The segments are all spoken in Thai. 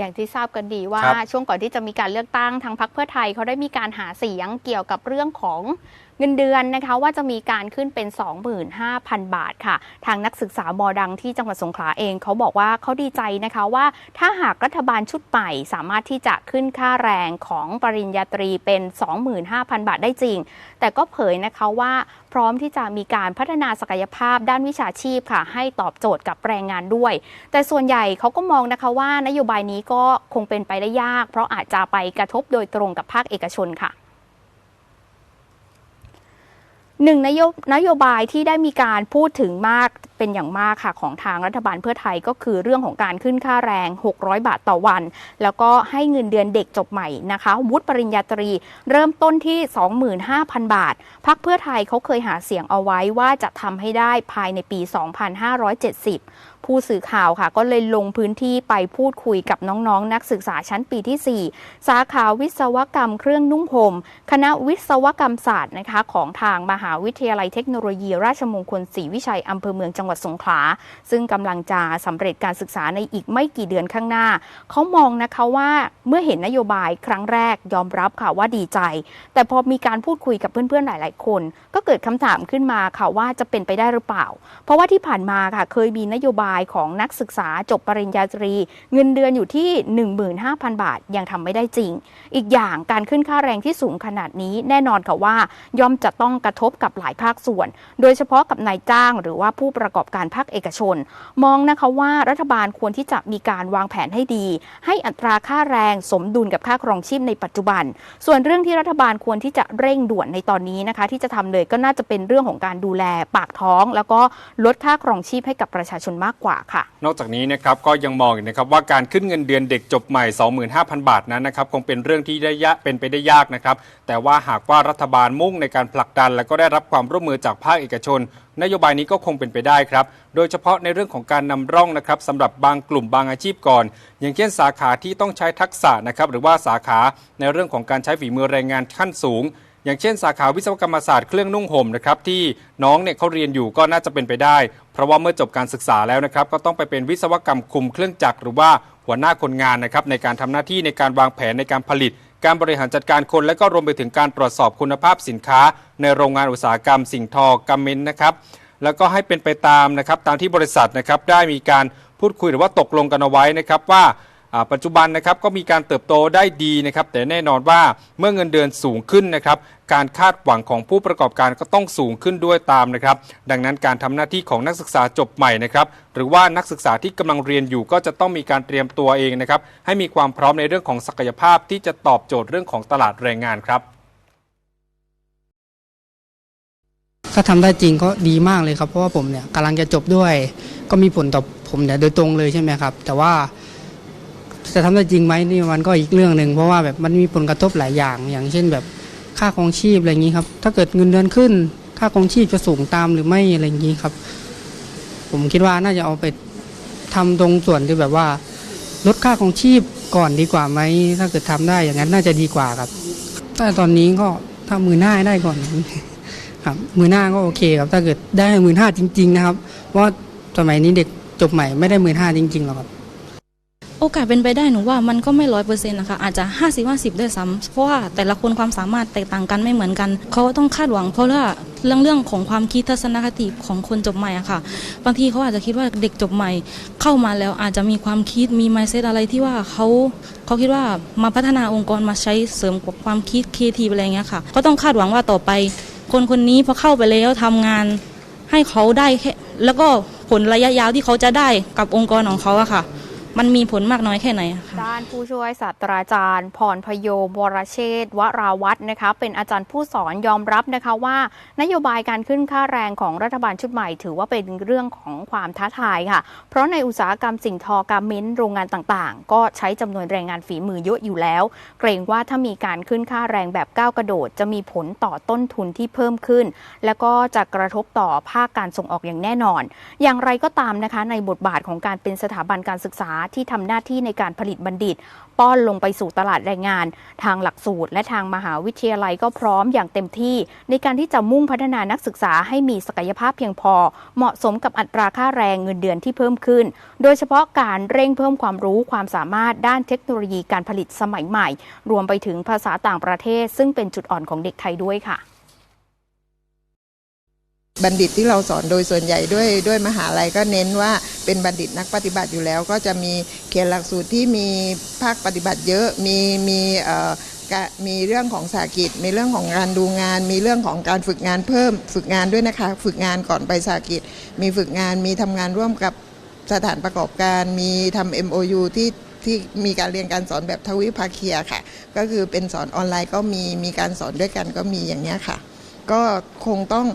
อย่างที่ทราบกันดีว่าครับช่วงก่อนที่จะมีการเลือกตั้งทางพรรคเพื่อไทยเขาได้มีการหาเสียงเกี่ยวกับเรื่องของ เงินเดือนนะคะว่าจะมีการขึ้นเป็น 25,000 บาทค่ะ ทางนักศึกษามอดังที่จังหวัดสงขลาเองเขาบอกว่าเขาดีใจนะคะว่าถ้าหากรัฐบาลชุดใหม่สามารถที่จะขึ้นค่าแรงของปริญญาตรีเป็น 25,000 บาทได้จริง แต่ก็เผยนะคะว่าพร้อมที่จะมีการพัฒนาศักยภาพด้านวิชาชีพค่ะ ให้ตอบโจทย์กับแรงงานด้วย แต่ส่วนใหญ่เขาก็มองนะคะว่านโยบายนี้ก็คงเป็นไปได้ยาก เพราะอาจจะไปกระทบโดยตรงกับภาคเอกชนค่ะ หนึ่งนโยนโยบายที่ได้มีการพูดถึงมากเป็นอย่างมากค่ะของทางรัฐบาลเพื่อไทยก็คือเรื่องของการขึ้นค่าแรง 600 บาทต่อวัน แล้วก็ให้เงินเดือนเด็กจบใหม่นะคะ วุฒิปริญญาตรี เริ่มต้นที่ 25,000 บาทพักเพื่อไทยเขาเคยหาเสียงเอาไว้ว่าจะทำให้ได้ภายในปี 2570 ผู้สื่อข่าวค่ะ ก็เลยลงพื้นที่ไปพูดคุยกับน้องๆนนักศึกษาชั้นปีที่ 4 สาขาวิศวกรรมเครื่องนุ่งห่มคณะวิศวกรรมศาสตร์นะคะ ของทางมหาวิทยาลัยเทคโนโลยี ราชมงคลศรีวิชัยอำเภอเมืองจังหวัดสงขลาซึ่งกำลังจะสำเร็จการศึกษาในอีกไม่กี่เดือนข้างหน้า เขามองนะคะว่าเมื่อเห็นนโยบายครั้งแรกยอมรับค่ะว่าดีใจ แต่พอมีการพูดคุยกับเพื่อนๆหลาย ๆ คน ก็เกิดคำถามขึ้นมาค่ะว่าจะเป็นไปได้หรือเปล่า เพราะว่าที่ผ่านมาค่ะเคยมีนโยบายของนักศึกษาจบปริญญาตรี เงินเดือนอยู่ที่ 15,000 บาทยังทำไม่ได้จริง อีกอย่างการขึ้นค่าแรงที่สูงขนาดนี้แน่นอนค่ะว่า ย่อมจะต้องกระทบกับหลายภาคส่วน โดยเฉพาะกับนายจ้างหรือว่าผู้ประกอบการภาคเอกชน มองนะคะว่ารัฐบาลควรที่จะมีการวางแผนให้ดี ให้อัตราค่าแรงสมดุลกับค่าครองชีพในปัจจุบัน ส่วนเรื่องที่รัฐบาลควรที่จะเร่งด่วนในตอนนี้นะคะ ที่จะทำเลยก็น่าจะเป็นเรื่องของการดูแลปากท้อง แล้วก็ลดค่าครองชีพให้กับประชาชนมากกว่าค่ะ นอกจากนี้นะครับก็ยังมองอีกนะครับว่าการขึ้นเงินเดือนเด็กจบใหม่ 25,000 บาทนั้นนะครับคงเป็นเรื่องที่ได้ยะเป็นไปได้ยากนะครับแต่ว่าหากว่ารัฐบาลมุ่งในการผลักดัน และก็ได้รับความร่วมมือจากภาคเอกชน นโยบายนี้ก็คงเป็นไปได้ครับโดยเฉพาะในเรื่องของการนำร่องนะครับสำหรับบางกลุ่มบางอาชีพก่อน อย่างเช่นสาขาที่ต้องใช้ทักษะนะครับหรือว่าสาขาในเรื่องของการใช้ฝีมือแรงงานขั้นสูง อย่างเช่นสาขาวิศวกรรมศาสตร์เครื่องนุ่งห่มนะครับที่น้องเนี่ยเขาเรียนอยู่ก็น่าจะเป็นไปได้ เพราะว่าเมื่อจบการศึกษาแล้วนะครับก็ต้องไปเป็นวิศวกรรมคุมเครื่องจักรหรือว่าหัวหน้าคนงานนะครับในการทำหน้าที่ในการวางแผนในการผลิต การบริหารจัดการคนและก็รวมไปถึงการตรวจสอบคุณภาพสินค้า ในโรงงานอุตสาหกรรม สิ่งทอกัมเมนนะครับแล้วก็ให้เป็นไปตามนะครับตามที่บริษัทนะครับได้มีการพูดคุยหรือว่าตกลงกันเอาไว้นะครับว่า ปัจจุบันนะครับก็มีการเติบโตได้ดีนะครับแต่แน่นอนว่าเมื่อเงินเดือนสูงขึ้นนะครับการคาดหวังของผู้ประกอบการก็ต้องสูงขึ้นด้วยตามนะครับ ดังนั้นการทำหน้าที่ของนักศึกษาจบใหม่นะครับหรือว่านักศึกษาที่กำลังเรียนอยู่ก็จะต้องมีการเตรียมตัวเองนะครับให้มีความพร้อมในเรื่องของศักยภาพที่จะตอบโจทย์เรื่องของตลาดแรงงานครับถ้าทำได้จริงก็ดีมากเลยครับเพราะว่าผมเนี่ยกำลังจะจบด้วย ก็มีผลต่อผมเนี่ยโดยตรงเลยใช่ไหมครับ แต่ว่า จะทำได้จริงไหมนี่มันก็อีกเรื่องหนึ่งเพราะว่าแบบมันมีผลกระทบหลายอย่าง อย่างเช่นแบบค่าครองชีพอะไรอย่างนี้ครับ ถ้าเกิดเงินเดือนขึ้น ค่าครองชีพจะสูงตามหรือไม่อะไรอย่างนี้ครับ ผมคิดว่าน่าจะเอาไปทำตรงส่วนที่แบบว่า ลดค่าครองชีพก่อนดีกว่าไหมถ้าเกิดทำได้อย่างนั้นน่าจะดีกว่าครับแต่ตอนนี้ก็ถ้ามือหน้าได้ก่อนครับมือหน้าก็โอเคครับ ถ้าเกิดได้มื่นห้าจริง ๆ นะครับ เพราะว่าสมัยนี้เด็กจบใหม่ไม่ได้มื่นห้าจริงๆหรอกครับ โอกาสเป็นไปได้หนูว่ามันก็ไม่ร้อยเปอร์เซ็นต์นะคะอาจจะห้าสิบห้าสิบด้วยซ้ำเพราะว่าแต่ละคนความสามารถแตกต่างกันไม่เหมือนกันเขาก็ต้องคาดหวัง เพราะว่าเรื่องเรื่องของความคิดทัศนคติของคนจบใหม่อะค่ะ บางทีเขาอาจจะคิดว่าเด็กจบใหม่ เข้ามาแล้วอาจจะมีความคิดมีไมเซตอะไรที่ว่าเขาเขาคิดว่ามาพัฒนาองค์กรมาใช้เสริมกับความคิดครีเอทีฟอะไรเงี้ยค่ะก็ต้องคาดหวังว่าต่อไป คนคนนี้พอเข้าไปแล้วทำงานให้เขาได้แล้วก็ผลระยะยาวที่เขาจะได้กับองค์กรของเขาอะค่ะ มันมีผลมากน้อยแค่ไหนคะด้านผู้ช่วยศาสตราจารย์พรพโยมวรเชษฐวราวัฒน์นะคะ เป็นอาจารย์ผู้สอนยอมรับนะคะว่า นโยบายการขึ้นค่าแรงของรัฐบาลชุดใหม่ ถือว่าเป็นเรื่องของความท้าทายค่ะ เพราะในอุตสาหกรรมสิ่งทอการเม้นต์โรงงานต่างๆ ก็ใช้จำนวนแรงงานฝีมือเยอะอยู่แล้ว เกรงว่าถ้ามีการขึ้นค่าแรงแบบก้าวกระโดด จะมีผลต่อต้นทุนที่เพิ่มขึ้น แล้วก็จะกระทบต่อภาคการส่งออกอย่างแน่นอน อย่างไรก็ตามนะคะ ในบทบาทของการเป็นสถาบันการศึกษาที่ทำหน้าที่ในการผลิตบัณฑิต ป้อนลงไปสู่ตลาดแรงงาน ทางหลักสูตร และทางมหาวิทยาลัยก็พร้อมอย่างเต็มที่ ในการที่จะมุ่งพัฒนานักศึกษาให้มีศักยภาพเพียงพอ เหมาะสมกับอัตราค่าแรงเงินเดือนที่เพิ่มขึ้น โดยเฉพาะการเร่งเพิ่มความรู้ความสามารถด้านเทคโนโลยีการผลิตสมัยใหม่ รวมไปถึงภาษาต่างประเทศ ซึ่งเป็นจุดอ่อนของเด็กไทยด้วยค่ะ บัณฑิตที่เราสอนโดยส่วนใหญ่ด้วยด้วยมหาลัยก็เน้นว่าเป็นบัณฑิตนักปฏิบัติอยู่แล้ว ก็จะมีเขียนหลักสูตรที่มีภาคปฏิบัติเยอะมีมีมีเรื่องของสากิจมีเรื่องของการดูงาน มีเรื่องของการฝึกงานเพิ่ม ฝึกงานด้วยนะคะ ฝึกงานก่อนไปสากิจ มีฝึกงานมีทำงานร่วมกับสถานประกอบการมีทำ MOU ที่ที่มีการเรียนการสอนแบบทวิภาคีค่ะ ก็คือเป็นสอนออนไลน์ก็มีมีการสอนด้วยกันก็มีอย่างเนี้ยค่ะ ก็คงต้อง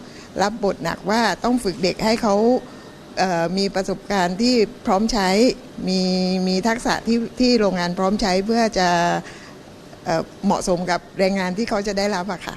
รับบทหนักว่าต้องฝึกเด็กให้เขามีประสบการณ์ที่พร้อมใช้ มีมีทักษะที่ที่โรงงานพร้อมใช้เพื่อจะเอเหมาะสมกับแรงงานที่เขาจะได้รับอะค่ะ